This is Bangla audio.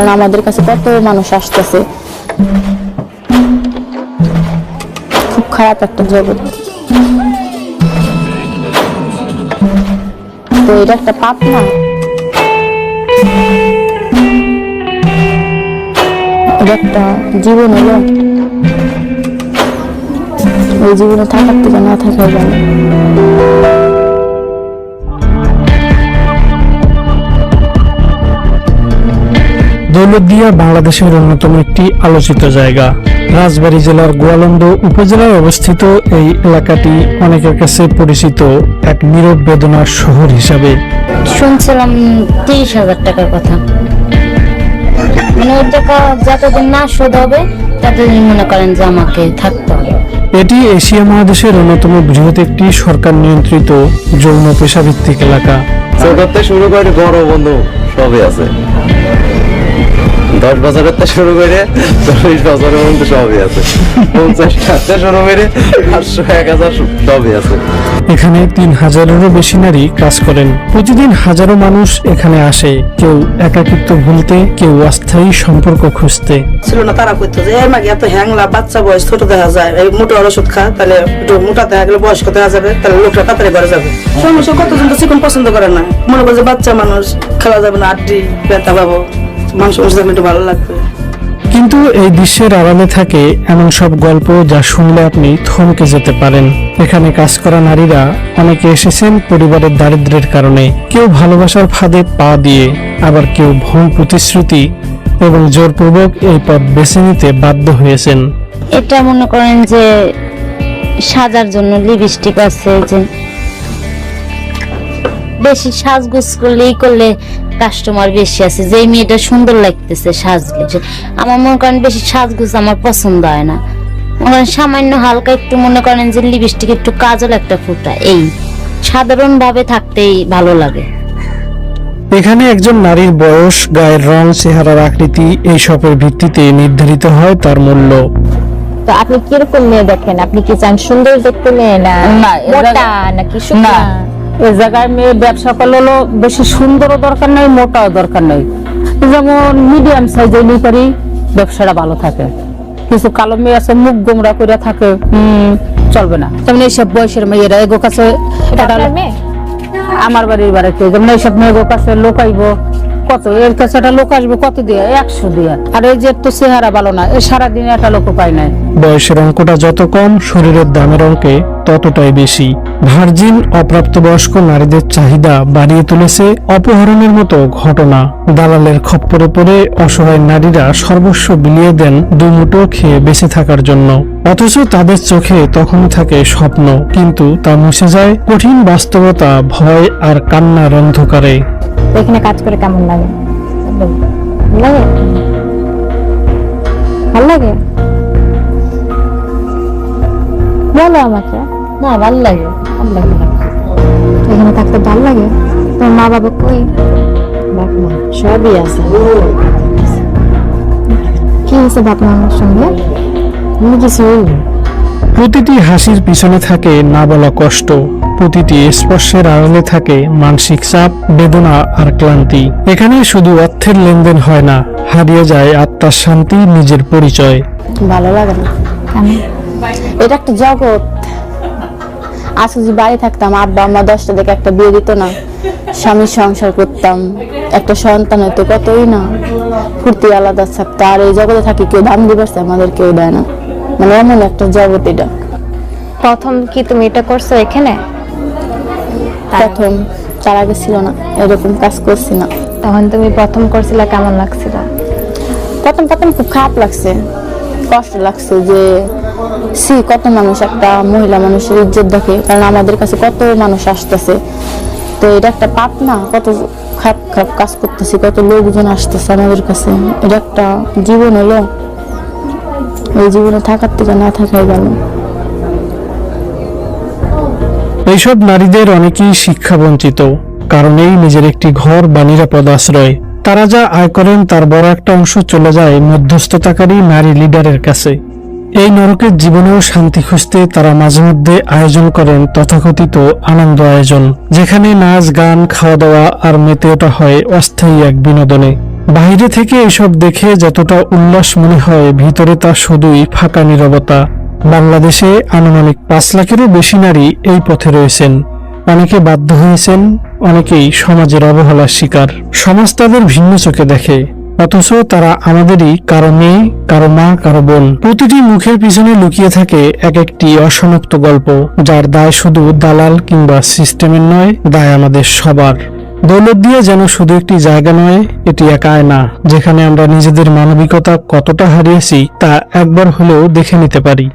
কারণ আমাদের কাছে কত মানুষ আসতেছে। খুব খারাপ একটা জগৎ। তো এটা একটা পাপ না? এটা একটা জীবন হলো। এই জীবনে থাকার থেকে না থাকাই ভালো দৌলতদিয়া বাংলাদেশের অন্যতম একটি আলোচিত জায়গা। রাজবাড়ী জেলার গোয়ালন্দ উপজেলায় অবস্থিত এই এলাকাটি অনেকের কাছে পরিচিত এক নীরব বেদনার শহর হিসাবে। শুনছিলাম তিরিশ হাজার টাকার কথা। মানে ওই টাকা যতদিন না শোধ হবে ততদিন মনে করেন যে আমাকে থাকতে হবে। এটি এশিয়া মহাদেশের অন্যতম বৃহৎ একটি সরকার নিয়ন্ত্রিত যৌন পেশাভিত্তিক এলাকা। ছোট শুরু করে বড় বন্ধু সবই আছে। দশ বছরের থেকে শুরু করে চল্লিশ বছরের মধ্যে সবই আছে। পঞ্চাশ থেকে শুরু করে পাঁচশো এক হাজার সবই আছে। এখানে তিন হাজারেরও বেশি নারী কাজ করেন। প্রতিদিন হাজারো মানুষ এখানে আসে। কেউ একাকিত্ব ভুলতে কেউ অস্থায়ী সম্পর্ক খুঁজতে। ছিল না তারা করতো যে এই মাগে এত হ্যাংলা বাচ্চা বয়স ছোট দেখা যায়। এই মোটা ওষুধ খা তাহলে একটু মোটা দেখা গেলে বয়স্ক দেখা যাবে তাহলে লোকটা তাড়াতাড়ি ঘরে যাবে। সমস্যা কতজন তো চিকন পছন্দ করে না। মনে করে যে বাচ্চা মানুষ খেলা যাবে না আড্ডি ব্যথা পাবো মানুষ দেখলে একটু ভালো লাগবে। কিন্তু এই দৃশ্যের আড়ালে থাকে এমন সব গল্প যা শুনলে আপনি থমকে যেতে পারেন। এখানে কাজ করা নারীরা অনেকে এসেছেন পরিবারের দারিদ্র্যের কারণে। কেউ ভালোবাসার ফাঁদে পা দিয়ে আবার কেউ ভুল প্রতিশ্রুতি এবং জোরপূর্বক এই পথ বেছে নিতে বাধ্য হয়েছেন। এটা মনে করেন যে সাজার জন্য লিপস্টিক আছে যে বেশি সাজগুজ করলে করলে কাস্টমার বেশি আছে। যে মেয়েটা সুন্দর লাগতেছে সাজলে যে আমার মনে করেন বেশি সাজগুজ আমার পছন্দ হয় না। মনে করেন সামান্য হালকা একটু মনে করেন যে লিপস্টিক একটু কাজল একটা ফুটা এই সাধারণ ভাবে থাকতেই ভালো লাগে। এখানে একজন নারীর বয়স গায়ের রং চেহারার আকৃতি এই সবের ভিত্তিতে নির্ধারিত হয় তার মূল্য। তো আপনি কীরকম মেয়ে দেখেন? আপনি কি চান সুন্দর দেখতে মেয়ে না মোটা নাকি শুকনা? এ জায়গায় মেয়ে ব্যবসা করলে হলো বেশি সুন্দরও দরকার নেই মোটাও দরকার নেই। যেমন মিডিয়াম সাইজ নিয়ে পারি ব্যবসাটা ভালো থাকে। কিছু কালো মেয়ে আছে মুখ গোমরা করে থাকে হুম, চলবে না। যেমন এইসব বয়সের মেয়েরা এগো কাছে আমার বাড়ির বাড়িতে। যেমন এইসব মেয়ে মেয়েগো কাছে লোক আইবো কত? এর কাছে একটা লোক আসবে কত দিয়ে? একশো দিয়ে। আর এই যে তো চেহারা ভালো না, এ সারাদিন একটা লোক পায় নাই। বয়সের অঙ্কটা যত কম, শরীরের দামের অঙ্কে ততটাই বেশি। ভার্জিন অপ্রাপ্তবয়স্ক নারীদের চাহিদা বাড়িয়ে তুলেছে অপহরণের মতো ঘটনা। দালালের খপ্পরে পড়ে অসহায় নারীরা সর্বস্ব বিলিয়ে দেন দুমুটো খেয়ে বেঁচে থাকার জন্য। অথচ তাদের চোখে তখন থাকে স্বপ্ন, কিন্তু তা মুছে যায় কঠিন বাস্তবতা, ভয় আর কান্নার অন্ধকারে। তো এখানে কাজ করে কেমন লাগে? ভালো। লাগে? ভালো লাগে? বলো আমাকে। না ভালো লাগে। ভালো লাগে এখানে থাকতে ভালো লাগে? তোমার মা বাবা কই? বাপ মা সবই আছে। কি হয়েছে বাপ মার সঙ্গে? কোনো কিছু প্রতিটি হাসির পিছনে থাকে না বলা কষ্ট। প্রতিটি স্পর্শের আড়ালে থাকে মানসিক চাপ বেদনা আর ক্লান্তি। এখানে শুধু অর্থের লেনদেন হয় না হারিয়ে যায় আত্মার শান্তি নিজের পরিচয়। ভালো লাগে না। এটা একটা জগৎ। আজকে যদি বাড়ি থাকতাম আব্বা আম্মা দশটা দেখে একটা বিয়ে দিত না। স্বামীর সংসার করতাম একটা সন্তান হতো কতই না। ফুর্তি আলাদা থাকতো আর এই জগতে থাকি কেউ দাম দিবে আমাদের কেউ দেয় না। মানে এমন একটা জগৎ এটা। প্রথম কি তুমি এটা করছ এখানে? প্রথম তার আগে ছিল না এরকম কাজ করছি না। তখন তুমি প্রথম করছিলে কেমন লাগছিল? প্রথম প্রথম খুব খারাপ লাগছে কষ্ট লাগছে যে সি কত মানুষ একটা মহিলা মানুষের ইজ্জত দেখে কারণ আমাদের কাছে কত মানুষ আসতেছে। তো এটা একটা পাপ না কত খারাপ খারাপ কাজ করতেছি কত লোকজন আসতেছে আমাদের কাছে। এটা একটা জীবন হলো। এই জীবনে থাকার থেকে না থাকাই ভালো। এইসব নারীদের অনেকেই শিক্ষা বঞ্চিত কারণেই নিজের একটি ঘর বা নিরাপদ আশ্রয়। তারা যা আয় করেন তার বড় একটা অংশ চলে যায় মধ্যস্থতাকারী নারী লিডারের কাছে। এই নরকের জীবনেও শান্তি খুঁজতে তারা মাঝে মধ্যে আয়োজন করেন তথাকথিত আনন্দ আয়োজন, যেখানে নাচ, গান খাওয়া দাওয়া আর মেতে ওঠা হয় অস্থায়ী এক বিনোদনে। বাইরে থেকে এসব দেখে যতটা উল্লাস মনে হয়, ভিতরে তা শুধুই ফাঁকা নীরবতা। বাংলাদেশে আনুমানিক পাঁচ লাখেরও বেশি নারী এই পথে রয়েছেন। অনেকে বাধ্য হয়েছেন, অনেকেই সমাজের অবহেলার শিকার। সমাজ তাদের ভিন্ন চোখে দেখে, অথচ তারা আমাদেরই কারও মেয়ে, কারও মা, কারও বোন। প্রতিটি মুখের পিছনে লুকিয়ে থাকে এক একটি অসমাপ্ত গল্প, যার দায় শুধু দালাল কিংবা সিস্টেমের নয়, দায় আমাদের সবার। দৌলত দিয়ে যেন শুধু একটি জায়গা নয়, এটি এক আয়না, যেখানে আমরা নিজেদের মানবিকতা কতটা হারিয়েছি তা একবার হলেও দেখে নিতে পারি।